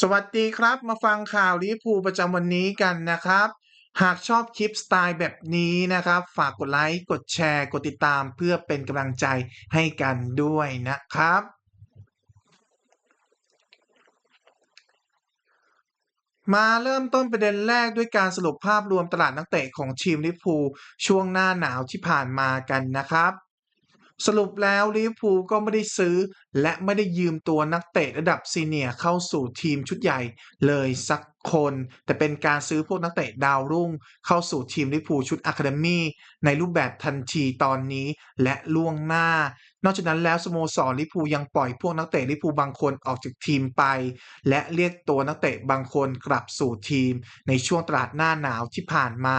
สวัสดีครับ มาฟังข่าวลิพูประจำวันนี้กันนะครับ หากชอบคลิปสไตล์แบบนี้นะครับ ฝากกดไลค์ กดแชร์ กดติดตามเพื่อเป็นกำลังใจให้กันด้วยนะครับ มาเริ่มต้นประเด็นแรกด้วยการสรุปภาพรวมตลาดนักเตะของทีมลิพูช่วงหน้าหนาวที่ผ่านมากันนะครับ สรุปแล้วลิเวอร์พูลก็ไม่ได้ซื้อ และไม่ได้ยืมตัวนักเตะระดับซีเนียร์เข้าสู่ทีมชุดใหญ่เลยสักคน แต่เป็นการซื้อพวกนักเตะดาวรุ่ง เข้าสู่ทีมลิเวอร์พูลชุดอะคาเดมี่ในรูปแบบทันทีตอนนี้และล่วงหน้า นอกจากนั้นแล้วสโมสรลิเวอร์พูลยังปล่อยพวกนักเตะลิเวอร์พูลบางคนออกจากทีมไป และเรียกตัวนักเตะบางคนกลับสู่ทีม ในช่วงตลาดหน้าหนาวที่ผ่านมา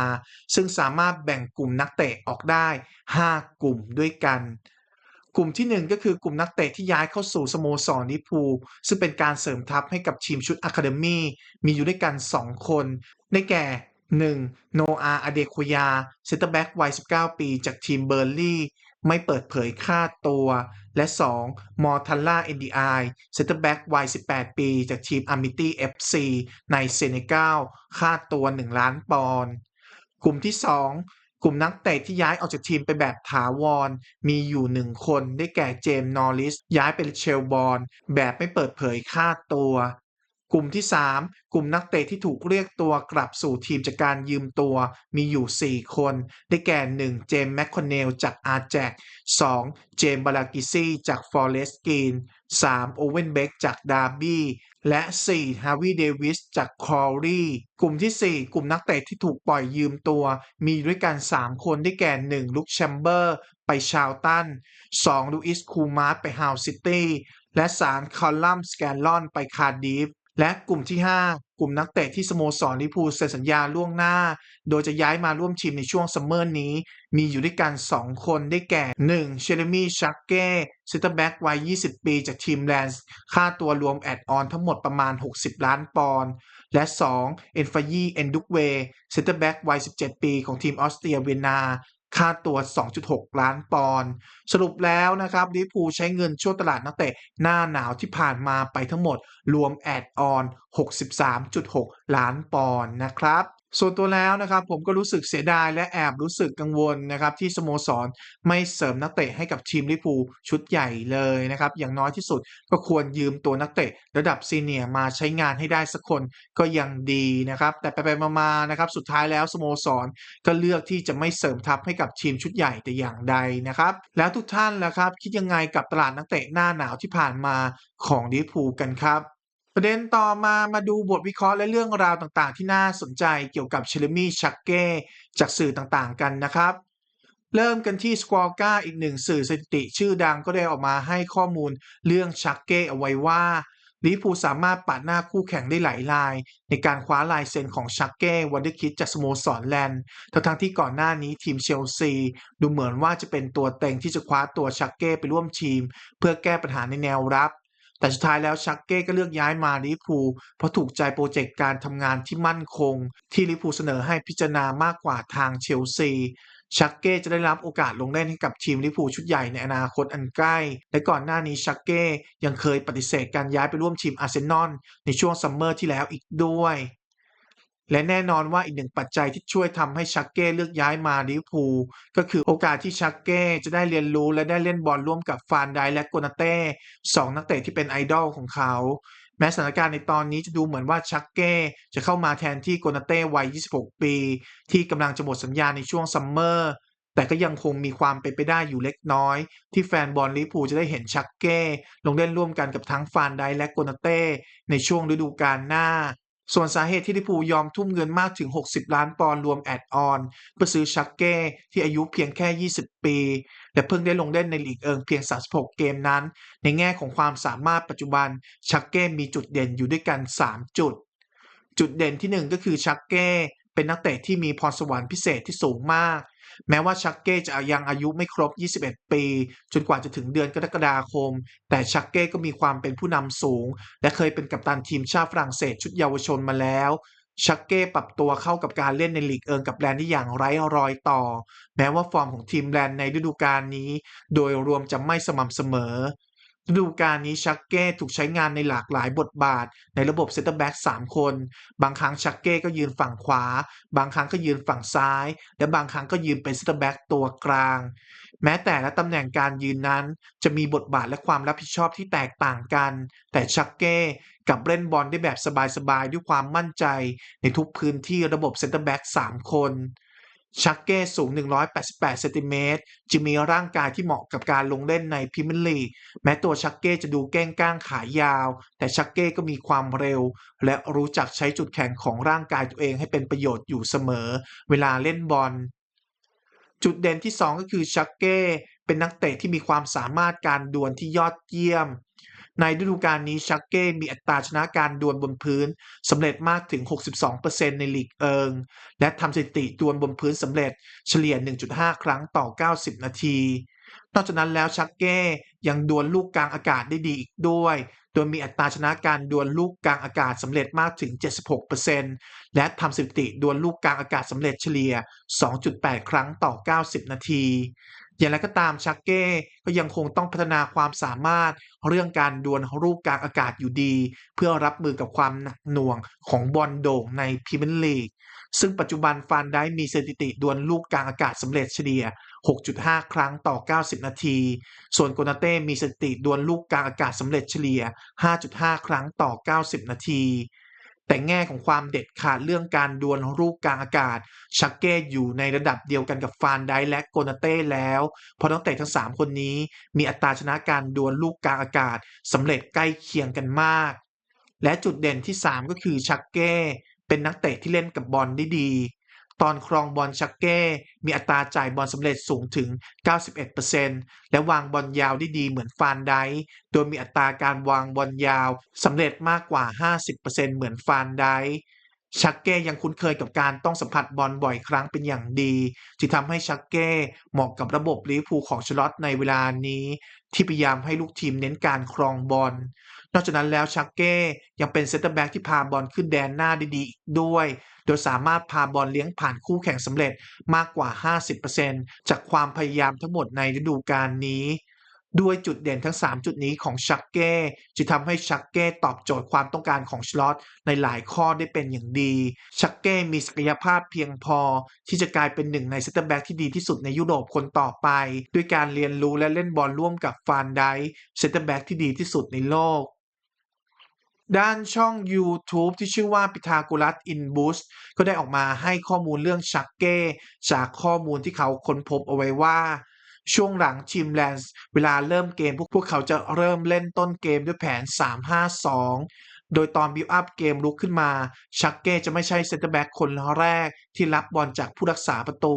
ซึ่งสามารถแบ่งกลุ่มนักเตะออกได้ 5 กลุ่มด้วยกัน กลุ่มที่ 1 ก็คือกลุ่มนักเตะที่ย้ายเข้าสู่สโมสรลิพูซึ่งเป็นการเสริมทัพให้กับทีมชุดอะคาเดมี่มีอยู่ด้วยกัน 2 คน ได้แก่ 1. โนอาอเดโคยาเซนเตอร์แบ็กวัย 19 ปี จากทีมเบอร์ลี่ ไม่เปิดเผยค่าตัว และ 2. มอร์ทัลล่าเอ็นดีไอเซนเตอร์แบ็กวัย 18 ปี จากทีมอาร์มิตี้เอฟซีในเซเนกัลค่าตัว 1 ล้านปอนด์กลุ่มที่ 2 กลุ่มนักเตะที่ย้ายออกจากทีมไปแบบถาวร มีอยู่หนึ่งคนได้แก่เจมส์นอริสย้ายเป็นเชลบอร์นแบบไม่เปิดเผยค่าตัว กลุ่มที่ 3 กลุ่มนักเตะที่ถูกเรียกตัวกลับสู่ทีมจากการยืมตัวมีอยู่ 4 คน ได้แก่ 1. เจมส์แมคคอนเนลจากอาร์แจก 2. เจมส์บาลากิซี่จากฟอเรสต์กรีน 3. โอเวนเบกจากดาร์บี้และ 4. ฮาวิเดวิสจากคอรีกลุ่มที่ 4 กลุ่มนักเตะที่ถูกปล่อยยืมตัว มีด้วยกัน 3 คนได้แก่ 1. ลุคแชมเบอร์ ไปชาวตัน 2. ลูอิสคูมาร์ไปฮาวซิตี้และ 3. คอลัมสแกนลอนไปคาร์ดิฟ และกลุ่มที่ 5 กลุ่มนักเตะที่สโมสรลิพูเซ็นสัญญาล่วงหน้า โดยจะย้ายมาร่วมทีมในช่วงซัมเมอร์นี้ มีอยู่ด้วยกัน 2 คนได้แก่ 1. เชเรมีชักเก้เซนเตอร์แบ็กวัย 20 ปีจากทีมแลนส์ ค่าตัวรวมแอดออนทั้งหมดประมาณ 60 ล้านปอนด์ และ 2. เอนฟายีเอนดุกเวเซนเตอร์แบ็กวัย 17 ปีของทีมออสเตรียเวียนนา ค่าตัว 2.6 ล้านปอนด์สรุปแล้วนะครับลิพูใช้เงินช่วงตลาดนักเตะหน้าหนาวที่ผ่านมาไปทั้งหมด รวมแอดออน 63.6 ล้านปอนด์นะครับ ส่วนตัวแล้วนะครับผมก็รู้สึกเสียดายและแอบรู้สึกกังวลนะครับที่สโมสรไม่เสริมนักเตะให้กับทีมลิพูชุดใหญ่เลยนะครับอย่างน้อยที่สุดก็ควรยืมตัวนักเตะระดับซีเนียร์มาใช้งานให้ได้สักคนก็ยังดีนะครับแต่ไปๆมาๆนะครับสุดท้ายแล้วสโมสรก็เลือกที่จะไม่เสริมทัพให้กับทีมชุดใหญ่แต่อย่างใดนะครับแล้วทุกท่านล่ะครับคิดยังไงกับตลาดนักเตะหน้าหนาวที่ผ่านมาของลิพูกันครับ ประเด็นต่อมามาดูบทวิเคราะห์และเรื่องราวต่างๆ ที่น่าสนใจเกี่ยวกับเชลมี่ชักเก้จากสื่อต่างๆ กันนะครับ เริ่มกันที่สควอลกาอีกหนึ่งสื่อสถิติชื่อดังก็ได้ออกมาให้ข้อมูลเรื่องชักเก้เอาไว้ว่าลิเวอร์พูสามารถปาดหน้าคู่แข่งได้หลายราย ในการคว้าลายเซ็นของชักเก้วันเดอร์คิดจากสโมสรแลนด์ทั้งที่ก่อนหน้านี้ทีมเชลซี ดูเหมือนว่าจะเป็นตัวเต็งที่จะคว้าตัวชักเก้ไปร่วมทีม เพื่อแก้ปัญหาในแนวรับ แต่สุดท้ายแล้วชักเก้ก็เลือกย้ายมาลิพูเพราะถูกใจโปรเจกต์การทำงานที่มั่นคง ที่ลิพูเสนอให้พิจารณามากกว่าทางเชลซีชักเก้จะได้รับโอกาสลงเล่นให้กับทีมลิพูชุดใหญ่ในอนาคตอันใกล้ และก่อนหน้านี้ชักเก้ยังเคยปฏิเสธการย้ายไปร่วมทีมอาร์เซนอลในช่วงซัมเมอร์ที่แล้วอีกด้วย และแน่นอนว่าอีกหนึ่งปัจจัยที่ช่วยทำให้ชักเก้เลือกย้ายมาลิเวอร์พูลก็คือโอกาสที่ชักเก้จะได้เรียนรู้และได้เล่นบอลร่วมกับฟานไดและโกนาเต้สองนักเตะที่เป็นไอดอลของเขา แม้สถานการณ์ในตอนนี้จะดูเหมือนว่าชักเก้จะเข้ามาแทนที่โกนาเต้วัย 26 ปี ที่กำลังจะหมดสัญญาในช่วงซัมเมอร์แต่ก็ยังคงมีความเป็นไปได้อยู่เล็กน้อย ที่แฟนบอลลิเวอร์พูจะได้เห็นชักเก้ ลงเล่นร่วมกันกับทั้งฟานไดและโกนาเต้ในช่วงฤดูกาลหน้า ส่วนสาเหตุที่ลิพูยอมทุ่มเงินมากถึง 60 ล้านปอนด์รวมแอดออน เพื่อซื้อชักเก้ที่อายุเพียงแค่ 20 ปี และเพิ่งได้ลงเล่นในลีกเอิงเพียง 36 เกมนั้น ในแง่ของความสามารถปัจจุบันชักเก้มีจุดเด่นอยู่ด้วยกัน 3 จุด จุดเด่นที่ 1 ก็คือชักเก้เป็นนักเตะที่มีพรสวรรค์พิเศษที่สูงมาก แม้ว่าชักเก้จะยังอายุไม่ครบ 21 ปี จนกว่าจะถึงเดือนกรกฎาคม แต่ชักเก้ก็มีความเป็นผู้นำสูง และเคยเป็นกัปตันทีมชาติฝรั่งเศสชุดเยาวชนมาแล้วชักเก้ปรับตัวเข้ากับการเล่นในลีกเอิงกับแลนด์ได้อย่างไร้รอยต่อ แม้ว่าฟอร์มของทีมแลนด์ในฤดูกาลนี้ โดยรวมจะไม่สม่ำเสมอ ฤดูกาลนี้ชักเก้ถูกใช้งานในหลากหลายบทบาท ในระบบเซนเตอร์แบ็ก3คน บางครั้งชักเก้ก็ยืนฝั่งขวา บางครั้งก็ยืนฝั่งซ้าย และบางครั้งก็ยืนเป็นเซนเตอร์แบ็กตัวกลาง แม้แต่ละตำแหน่งการยืนนั้น จะมีบทบาทและความรับผิดชอบที่แตกต่างกัน แต่ชักเก้กับเล่นบอลได้แบบสบายๆด้วยความมั่นใจ ในทุกพื้นที่ระบบเซนเตอร์แบ็ก3คน ชักเก้สูง 188เซนติเมตรจึงมีร่างกายที่เหมาะกับการลงเล่นในพรีเมียร์ลีกแม้ตัวชักเก้จะดูแก้งก้างขายาว แต่ชักเก้ก็มีความเร็ว และรู้จักใช้จุดแข็งของร่างกายตัวเองให้เป็นประโยชน์อยู่เสมอ เวลาเล่นบอล จุดเด่นที่ 2 ก็คือชักเก้เป็นนักเตะที่มีความสามารถการดวลที่ยอดเยี่ยม ในฤดูกาลนี้ชักเก้มีอัตราชนะการดวลบนพื้นสำเร็จมากถึง 62%ในลีกเอิง และทำสถิติดวลบนพื้นสำเร็จเฉลี่ย 1.5 ครั้งต่อ 90 นาที นอกจากนั้นแล้วชักเก้ยังดวลลูกกลางอากาศได้ดีอีกด้วย โดยมีอัตราชนะการดวลลูกกลางอากาศสำเร็จมากถึง 76%และทำสถิติดวลลูกกลางอากาศสำเร็จเฉลี่ย 2.8 ครั้งต่อ 90 นาที อย่างไรก็ตามชักเก้ก็ยังคงต้องพัฒนาความสามารถเรื่องการดวลลูกกลางอากาศอยู่ดี เพื่อรับมือกับความหนักหน่วงของบอลโด่งในพรีเมียร์ลีกซึ่งปัจจุบันฟานได้มีสถิติดวลลูกกลางอากาศสำเร็จเฉลี่ย 6.5 ครั้งต่อ 90 นาที ส่วนโกนาเต้มีสถิติดวลลูกกลางอากาศสำเร็จเฉลี่ย 5.5 ครั้งต่อ 90 นาที แต่แง่ของความเด็ดขาดเรื่องการดวลลูกกลางอากาศ ชักเก้อยู่ในระดับเดียวกันกับฟานไดและโกนาเต้แล้ว เพราะนักเตะทั้ง 3 คนนี้ มีอัตราชนะการดวลลูกกลางอากาศสำเร็จใกล้เคียงกันมาก และจุดเด่นที่ 3 ก็คือชักเก้เป็นนักเตะที่เล่นกับบอลได้ดี ตอนครองบอลชักเก้ มีอัตราจ่ายบอลสำเร็จสูงถึง 91%และวางบอลยาวได้ดีเหมือนฟานไดโดยมีอัตราการวางบอลยาวสำเร็จมากกว่า 50%เหมือนฟานได ชักเก้ยังคุ้นเคยกับการต้องสัมผัสบอลบ่อยครั้งเป็นอย่างดีจึงทำให้ชักเก้เหมาะกับระบบลิเวอร์พูลของชลอตในเวลานี้ ที่พยายามให้ลูกทีมเน้นการครองบอลนอกจากนั้นแล้วชักเก้ยังเป็นเซนเตอร์แบ็กที่พาบอลขึ้นแดนหน้าได้ดีด้วย โดยสามารถพาบอลเลี้ยงผ่านคู่แข่งสำเร็จมากกว่า 50%จากความพยายามทั้งหมดในฤดูกาลนี้ ด้วยจุดเด่นทั้ง 3 จุดนี้ของชักเก้จะทำให้ชักเก้ตอบโจทย์ความต้องการของชลอตในหลายข้อได้เป็นอย่างดี ชักเก้มีศักยภาพเพียงพอ ที่จะกลายเป็นหนึ่งในเซนเตอร์แบ็กที่ดีที่สุดในยุโรปคนต่อไป ด้วยการเรียนรู้และเล่นบอลร่วมกับฟานไดเซนเตอร์แบ็กที่ดีที่สุดในโลกด้านช่อง YouTube ที่ชื่อว่า Pythagoras in Boost ก็ได้ออกมาให้ข้อมูลเรื่องชักเก้จากข้อมูลที่เขาค้นพบเอาไว้ว่า ช่วงหลังทีมแลนส์เวลาเริ่มเกม พวกพวกเขาจะเริ่มเล่นต้นเกมด้วยแผน 3-5-2 โดยตอนบิวอัพเกมลุกขึ้นมา ชักเก้จะไม่ใช่เซนเตอร์แบ็กคนแรก ที่รับบอลจากผู้รักษาประตู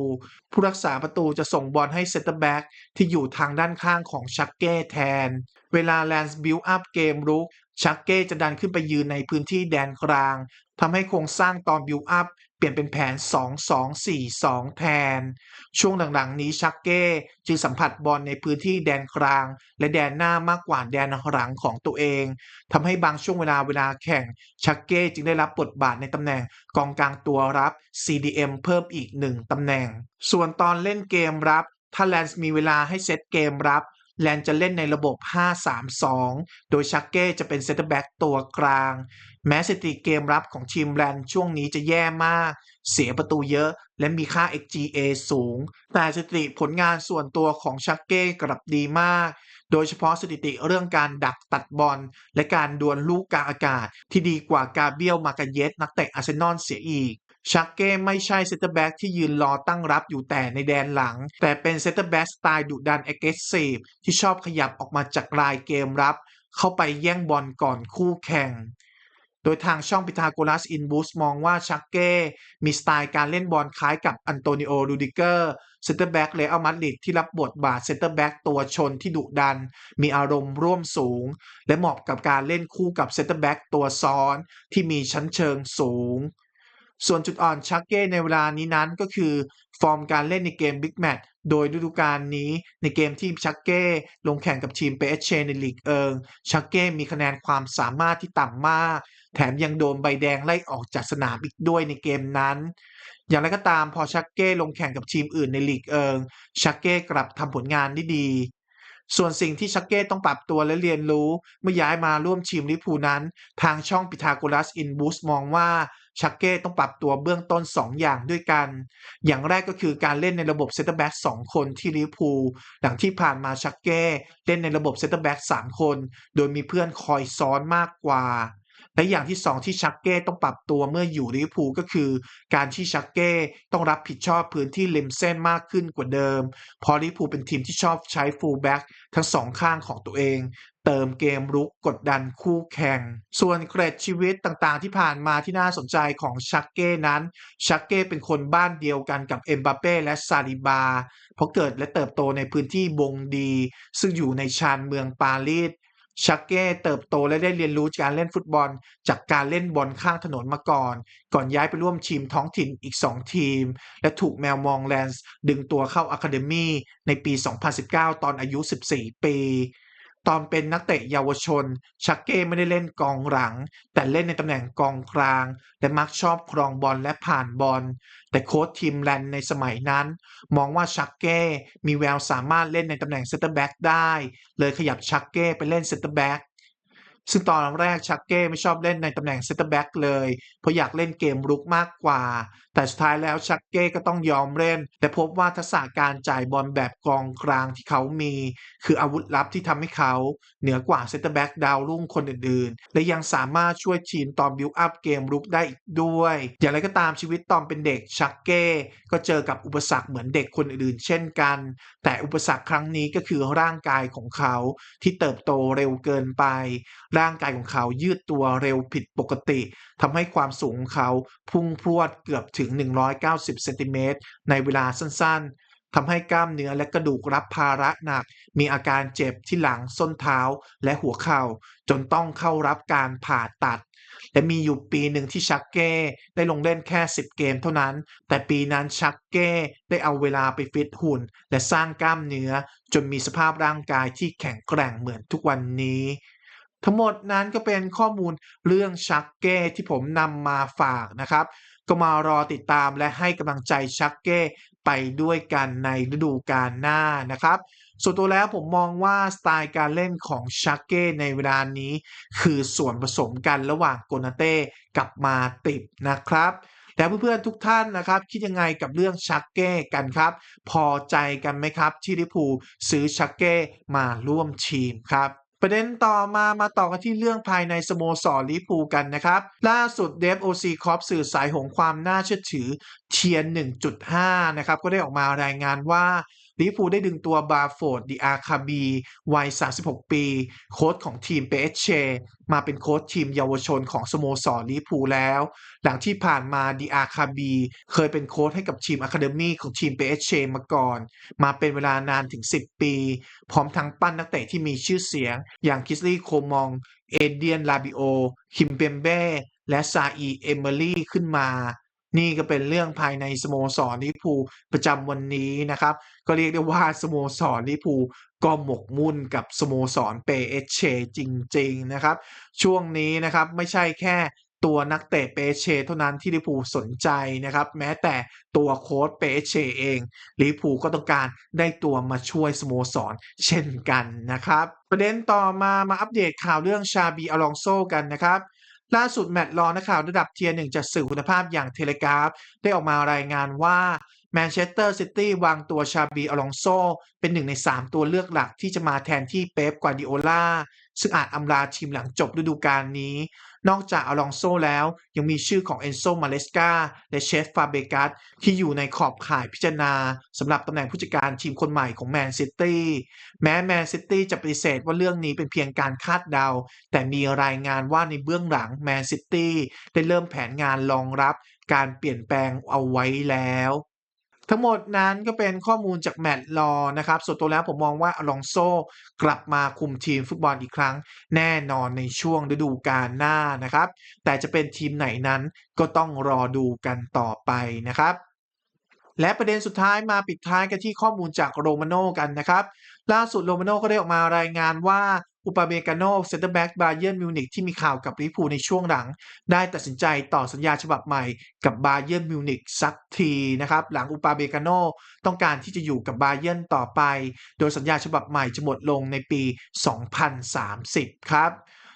ผู้รักษาประตูจะส่งบอลให้เซนเตอร์แบ็กที่อยู่ทางด้านข้างของชักเก้แทน เวลาแลนส์บิวอัพเกมลุกชักเก้จะดันขึ้นไปยืนในพื้นที่แดนกลางทำให้โครงสร้างตอนบิวอัพเปลี่ยนเป็นแผน 2-2-4-2 แทน ช่วงหลังๆ นี้ชักเก้จึงสัมผัสบอลในพื้นที่แดนกลาง และแดนหน้ามากกว่าแดนหลังของตัวเอง ทำให้บางช่วงเวลาเวลาแข่งชักเก้จึงได้รับบทบาทในตำแหน่งกองกลางตัวรับ CDM เพิ่มอีกหนึ่งตำแหน่ง ส่วนตอนเล่นเกมรับ ถ้าแลนส์มีเวลาให้เซตเกมรับ แลนจะเล่นในระบบ 5-3-2 โดยชักเก้จะเป็นเซนเตอร์แบ็กตัวกลาง แม้สถิติเกมรับของทีมแลนช่วงนี้จะแย่มาก เสียประตูเยอะ และมีค่า XGA สูง แต่สถิติผลงานส่วนตัวของชักเก้กลับดีมาก โดยเฉพาะสถิติเรื่องการดักตัดบอล และการดวลลูกกลางอากาศ ที่ดีกว่ากาเบียลมากาเยสนักเตะอาร์เซนอลเสียอีกชักเก้ไม่ใช่เซตเตอร์แบ็กที่ยืนรอตั้งรับอยู่แต่ในแดนหลัง แต่เป็นเซตเตอร์แบ็กสไตล์ดุดันเอ็กซ์เซฟที่ชอบขยับออกมาจากลายเกมรับ เข้าไปแย่งบอลก่อนคู่แข่ง ดยทางช่องพิทาโกรัสอินบูสมองว่าชักเก้มีสไตล์การเล่นบอลคล้ายกับอันโตนิโอรูดิเกอร์เซนเตอร์แบ็กเลอัลมาดริดที่รับบทบาทเซนเตอร์แบ็กตัวชนที่ดุดัน มีอารมณ์ร่วมสูง และเหมาะกับการเล่นคู่กับเซนเตอร์แบ็กตัวซ้อนที่มีชั้นเชิงสูง ส่วนจุดอ่อนชักเก้ในเวลานี้นั้นก็คือ ฟอร์มการเล่นในเกมบิ๊กแมตช์โดยฤดูกาลนี้ในเกมที่ชักเก้ลงแข่งกับทีมเปเชในลีกเอิงชักเก้มีคะแนนความสามารถที่ต่ำมาก แถมยังโดนใบแดงไล่ออกจากสนามอีกด้วยในเกมนั้น อย่างไรก็ตามพอชักเก้ลงแข่งกับทีมอื่นในลีกเอิงชักเก้กลับทำผลงานได้ดี ส่วนสิ่งที่ชักเก้ต้องปรับตัวและเรียนรู้เมื่อย้ายมาร่วมทีมลิพูนั้น ทางช่องปิทาโกรัสอินบูสมองว่าชักเก้ต้องปรับตัวเบื้องต้น 2 อย่างด้วยกัน อย่างแรกก็คือการเล่นในระบบเซนเตอร์แบ็ก2คนที่ลิพูหลังที่ผ่านมาชักเก้เล่นในระบบเซนเตอร์แบ็ก3คน โดยมีเพื่อนคอยซ้อนมากกว่า และอย่างที่2ที่ชักเก้ต้องปรับตัวเมื่ออยู่ลิเวอร์พูลก็คือ การที่ชักเก้ต้องรับผิดชอบพื้นที่ริมเส้นมากขึ้นกว่าเดิม เพราะลิเวอร์พูลเป็นทีมที่ชอบใช้ฟูลแบ็กทั้งสองข้างของตัวเอง เติมเกมรุกกดดันคู่แข่ง ส่วนเกรดชีวิตต่างๆ ที่ผ่านมาที่น่าสนใจของชักเก้นั้น ชักเก้เป็นคนบ้านเดียวกันกับเอ็มบัปเป้และซาลิบา เพราะเกิดและเติบโตในพื้นที่บงดี ซึ่งอยู่ในชานเมืองปารีส ชักเก้เติบโตและได้เรียนรู้การเล่นฟุตบอล จากการเล่นบอลข้างถนนมาก่อน ก่อนย้ายไปร่วมทีมท้องถิ่นอีก 2 ทีม และถูกแมวมองแลนส์ดึงตัวเข้าอะคาเดมี่ในปี 2019 ตอนอายุ 14 ปี ตอนเป็นนักเตะเยาวชน ชักเก้ไม่ได้เล่นกองหลัง แต่เล่นในตำแหน่งกองกลาง และมักชอบครองบอลและผ่านบอล แต่โค้ชทีมแลนด์ในสมัยนั้น มองว่าชักเก้มีแววสามารถเล่นในตำแหน่งเซนเตอร์แบ็กได้ เลยขยับชักเก้ไปเล่นเซนเตอร์แบ็กซึ่งตอนแรกชักเก้ไม่ชอบเล่นในตำแหน่งเซนเตอร์แบ็กเลย เพราะอยากเล่นเกมรุกมากกว่า แต่สุดท้ายแล้วชักเก้ก็ต้องยอมเล่น แต่พบว่าทักษะการจ่ายบอลแบบกองกลางที่เขามี คืออาวุธลับที่ทำให้เขา เหนือกว่าเซนเตอร์แบ็กดาวรุ่งคนอื่นๆ และยังสามารถช่วยทีมตอนบิวอัพเกมรุกได้อีกด้วย อย่างไรก็ตามชีวิตตอนเป็นเด็กชักเก้ก็เจอกับอุปสรรคเหมือนเด็กคนอื่นๆ เช่นกัน แต่อุปสรรคครั้งนี้ก็คือร่างกายของเขาที่เติบโตเร็วเกินไป ร่างกายของเขายืดตัวเร็วผิดปกติทำให้ความสูงของเขาพุ่งพรวดเกือบถึงง 190 เซนติเมตรในเวลาสั้นๆ ทำให้กล้ามเนื้อและกระดูกรับภาระหนัก มีอาการเจ็บที่หลังส้นเท้าและหัวเข่า จนต้องเข้ารับการผ่าตัด และมีอยู่ปีหนึ่งที่ชักเก้ได้ลงเล่นแค่ 10 เกมเท่านั้น แต่ปีนั้นชักเก้ได้เอาเวลาไปฟิตหุ่น และสร้างกล้ามเนื้อ จนมีสภาพร่างกายที่แข็งแกร่งเหมือนทุกวันนี้ทั้งหมดนั้นก็เป็นข้อมูลเรื่องชักเก้ที่ผมนำมาฝากนะครับ ก็มารอติดตามและให้กำลังใจชักเก้ไปด้วยกันในฤดูกาลหน้านะครับส่วนตัวแล้วผมมองว่าสไตล์การเล่นของชักเก้ในเวลานี้ คือส่วนผสมกันระหว่างโกนาเต้กับมาติบนะครับแล้วเพื่อนๆทุกท่านนะครับคิดยังไงกับเรื่องชักเก้กันครับ พอใจกันไหมครับ ที่ลิพูซื้อชักเก้มาร่วมทีมครับ ประเด็นต่อมามาต่อกันที่เรื่องภายในสโมสรลิปูกันนะครับ ล่าสุดเดฟโอซีคอปสื่อสายหงความน่าเชื่อถือเทียน 1.5 นะครับ ก็ได้ออกมารายงานว่า ลิเวอร์พูได้ดึงตัวบาโฟดดิอาคาบีวัย 36 ปี โค้ชของทีมเปเชมาเป็นโค้ชทีมเยาวชนของสโมสรลิเวอร์พูแล้ว หลังที่ผ่านมาดิอาคาบีเคยเป็นโค้ชให้กับทีมอะคาเดมี่ของทีมเปเชมาก่อน มาเป็นเวลานานถึง 10 ปี พร้อมทั้งปั้นนักเตะที่มีชื่อเสียง อย่างคิสลี่โคมอง เอเดียนลาบิโอคิมเบมเบ้และซาอีเอเมอรี่ขึ้นมา นี่ก็เป็นเรื่องภายในสโมสรลิพูประจำวันนี้นะครับ ก็เรียกได้ว่าสโมสรลิพูก็หมกมุ่นกับสโมสรเปเอเชจริง ๆ นะครับ ช่วงนี้นะครับไม่ใช่แค่ตัวนักเตะเปเชเท่านั้นที่ลิพูสนใจนะครับ แม้แต่ตัวโค้ชเปเชเองลิพูก็ต้องการได้ตัวมาช่วยสโมสรเช่นกันนะครับ ประเด็นต่อมามาอัปเดตข่าวเรื่องชาบีอลองโซกันนะครับ ล่าสุดแมตต์ลอนักข่าวระดับเทียร์หนึ่งจากสื่อคุณภาพอย่างเทเลกราฟ ได้ออกมารายงานว่าแมนเชสเตอร์ซิตี้วางตัวชาบีอลองโซเป็นหนึ่งใน 3 ตัวเลือกหลักที่จะมาแทนที่เป๊ปกวาดิโอลา ซึ่งอาจอำลาทีมหลังจบฤดูกาลนี้ นอกจากอลองโซแล้วยังมีชื่อของเอนโซมาเลสกาและเชฟฟาเบกัสที่อยู่ในขอบข่ายพิจารณาสำหรับตำแหน่งผู้จัดการทีมคนใหม่ของแมนซิตี้แม้แมนซิตี้จะปฏิเสธว่าเรื่องนี้เป็นเพียงการคาดเดา แต่มีรายงานว่าในเบื้องหลังแมนซิตี้ได้เริ่มแผนงานรองรับการเปลี่ยนแปลงเอาไว้แล้ว ทั้งหมดนั้นก็เป็นข้อมูลจากแมตต์ลอนะครับส่วนตัวแล้วผมมองว่าอลองโซกลับมาคุมทีมฟุตบอลอีกครั้ง แน่นอนในช่วงฤดูกาลหน้านะครับ แต่จะเป็นทีมไหนนั้นก็ต้องรอดูกันต่อไปนะครับและประเด็นสุดท้ายมาปิดท้ายกันที่ข้อมูลจากโรมาโน่กันนะครับ ล่าสุดโรมาโน่ก็ได้ออกมารายงานว่าอุปาเมกาโนเซนเตอร์แบ็กบาเยิร์นมิวนิกที่มีข่าวกับลิพูในช่วงหลัง ได้ตัดสินใจต่อสัญญาฉบับใหม่กับบาเยิร์นมิวนิกสักทีนะครับ หลังอุปาเมกาโนต้องการที่จะอยู่กับบาเยิร์นต่อไป โดยสัญญาฉบับใหม่จะหมดลงในปี 2030 ครับ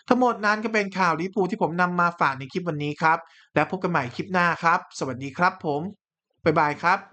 ทั้งหมดนั้นก็เป็นข่าวลิพูที่ผมนำมาฝากในคลิปวันนี้ครับ แล้วพบกันใหม่คลิปหน้าครับ สวัสดีครับผมบ๊ายบายครับ